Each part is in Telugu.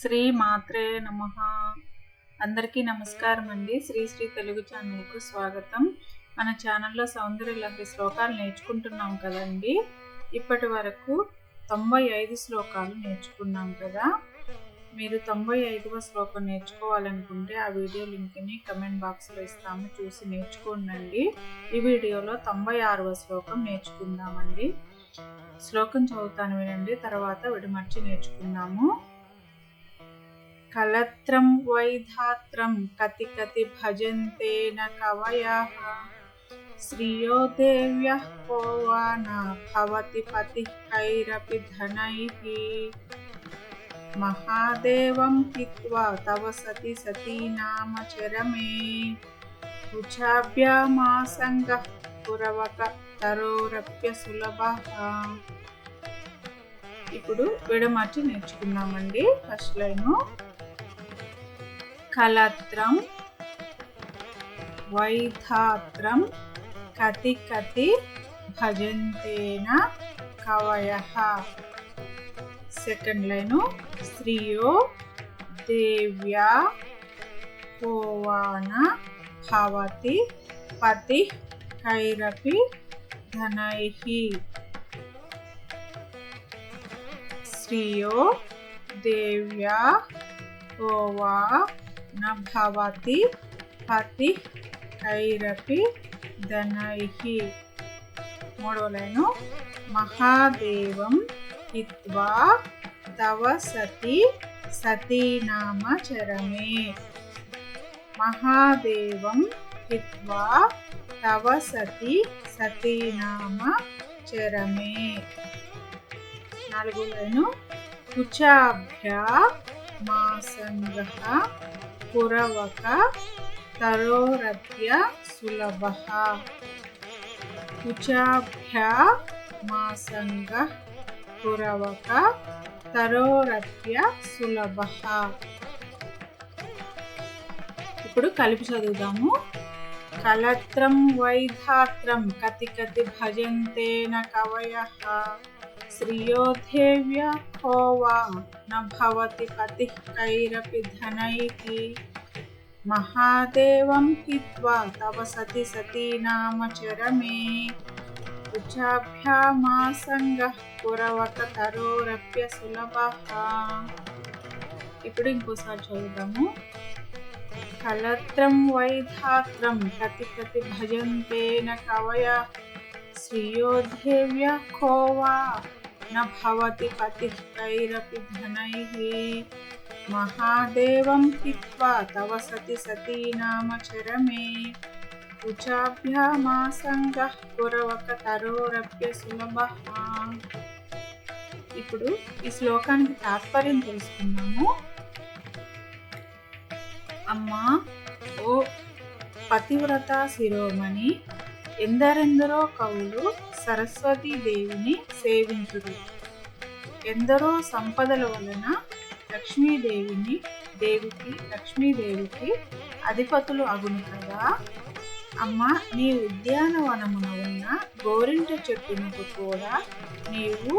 శ్రీ మాత్రే నమ. అందరికీ నమస్కారం అండి శ్రీ శ్రీ తెలుగు ఛానల్కు స్వాగతం. మన ఛానల్లో సౌందర్య లహరి శ్లోకాలు నేర్చుకుంటున్నాం కదండి. ఇప్పటి వరకు తొంభై ఐదు శ్లోకాలు నేర్చుకున్నాం కదా. మీరు తొంభై ఐదవ శ్లోకం నేర్చుకోవాలనుకుంటే ఆ వీడియో లింక్ని కమెంట్ బాక్స్లో ఇస్తాము. చూసి నేర్చుకోండి ఈ వీడియోలో తొంభై ఆరవ శ్లోకం నేర్చుకుందామండి. శ్లోకం చదువుతాను వినండి తర్వాత విడమర్చి నేర్చుకుందాము. कलत्रं वैधात्रं कति कति भजन्ते न कवयः। श्रियो देव्यः को वा न भवति पतिः कैरपि धनैः। महादेवं हित्वा तव सति सती नाम चरमे। कुचाभ्यामासङ्गः पुरवक तरोरप्यसुलभः ఇప్పుడు విడమర్చి నేర్చుకుందామండి. ఫస్ట్ లైను కలత్రం వైధాత్రం కతి కతి భజంతేన కవయ సెకండ్ లైను స్త్రీయో దేవ్యా కోవాన భవతి పతి కైరపి ధనైహి. శ్రిयो దేవ్యా ఓవా నభవతి పతి ఐరపి ధనైహి. మూడో లైను. మహాదేవం ఇత్వా తవ సతి సతీనామచరమే మహాదేవం ఇత్వా తవ సతి సతీనామ చరమే. నాలుగులను కుచాభ్య మాసంగ పురవక తరోరభ్య సులభ. కుచాభ్య మాసంగ పురవక తరోరభ్య సులభ. ఇప్పుడు కలిపి చదువుదాము. కలత్రం వైధాత్రం కతి కతి భజంతేన కవయ. శ్రిयो దేవ్య హోవా. న భవతి పతి కైరపి ధనైః మహాదేవం హిత్వా తవ సతి సతీ నామ చరమే. ఉచాభ్యామాసంగ పురవక తరోరప్య సులభ. ఇప్పుడు ఇంకోసారి చదువుదాము. కలత్రం వైధాత్రం ప్రతి ప్రతి భజంతేన కవయ. శ్రిयो కోవా ఖోవా భవతి పతి కైరపి మహాదేవం హిత్వా తవ సతి సతీ నామ చరమే ఉచాభ్యామాసంగ పురవక తరోరప్య సులభ ఇప్పుడు ఈ శ్లోకానికి తాత్పర్యం తెలుసుకున్నాము అమ్మా ఓ పతివ్రత శిరోమణి ఎందరెందరో కవులు సరస్వతీదేవిని సేవించుడు. ఎందరో సంపదల వలన లక్ష్మీదేవిని దేవికి లక్ష్మీదేవికి అధిపతులు అగును కదా? అమ్మ నీ ఉద్యానవనమున ఉన్న గోరింట చెట్టునకు కూడా నీవు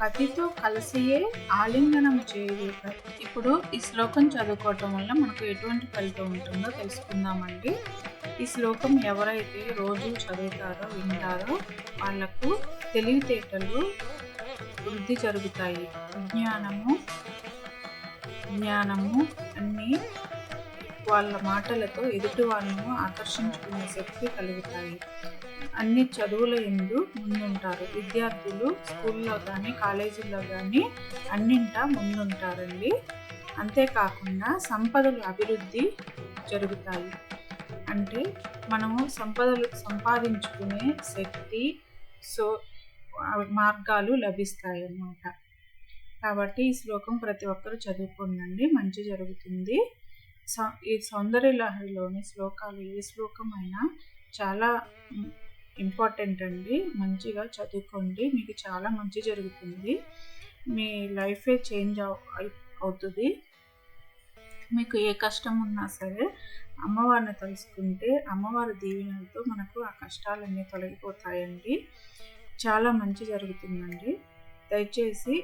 పతితో కలిసియే ఆలింగనం చేయలేక ఇప్పుడు ఈ శ్లోకం చదువుకోవటం వల్ల మనకు ఎటువంటి ఫలితం ఉంటుందో తెలుసుకుందామండి. ఈ శ్లోకం ఎవరైతే రోజు చదువుతారో వింటారో వాళ్ళకు తెలివితేటలు వృద్ధి జరుగుతాయి. విజ్ఞానము జ్ఞానము అన్నీ వాళ్ళ మాటలతో ఎదుటి వాళ్ళను ఆకర్షించుకునే శక్తి కలుగుతాయి. అన్ని చదువుల ఎందు ముందుంటారు. విద్యార్థులు స్కూల్లో కానీ కాలేజీల్లో కానీ అన్నింటా ముందుంటారండి. అంతేకాకుండా సంపదలు అభివృద్ధి జరుగుతాయి. అంటే మనము సంపదలు సంపాదించుకునే శక్తి సో మార్గాలు లభిస్తాయి అన్నమాట కాబట్టి ఈ శ్లోకం ప్రతి ఒక్కరూ చదువుకోండి మంచి జరుగుతుంది. ఈ సౌందర్య లహరిలోని శ్లోకాలు ఏ శ్లోకం అయినా చాలా ఇంపార్టెంట్ అండి. మంచిగా చదువుకోండి మీకు చాలా మంచి జరుగుతుంది. మీ లైఫే చేంజ్ అవుతుంది. మీకు ఏ కష్టం ఉన్నా సరే అమ్మవారిని తలుసుకుంటే అమ్మవారి దీవెనలతో మనకు ఆ కష్టాలన్నీ తొలగిపోతాయండి. చాలా మంచి జరుగుతుందండి. దయచేసి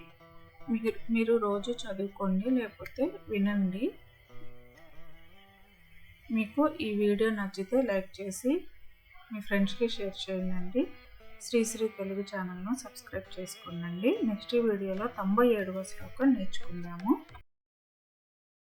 మీరు మీరు రోజు చదువుకోండి లేకపోతే వినండి. మీకు ఈ వీడియో నచ్చితే లైక్ చేసి మీ ఫ్రెండ్స్కి షేర్ చేయండి. శ్రీశ్రీ తెలుగు ఛానల్ను సబ్స్క్రైబ్ చేసుకోండి. నెక్స్ట్ వీడియోలో తొంభై ఏడవ శ్లోకం నేర్చుకుందాము.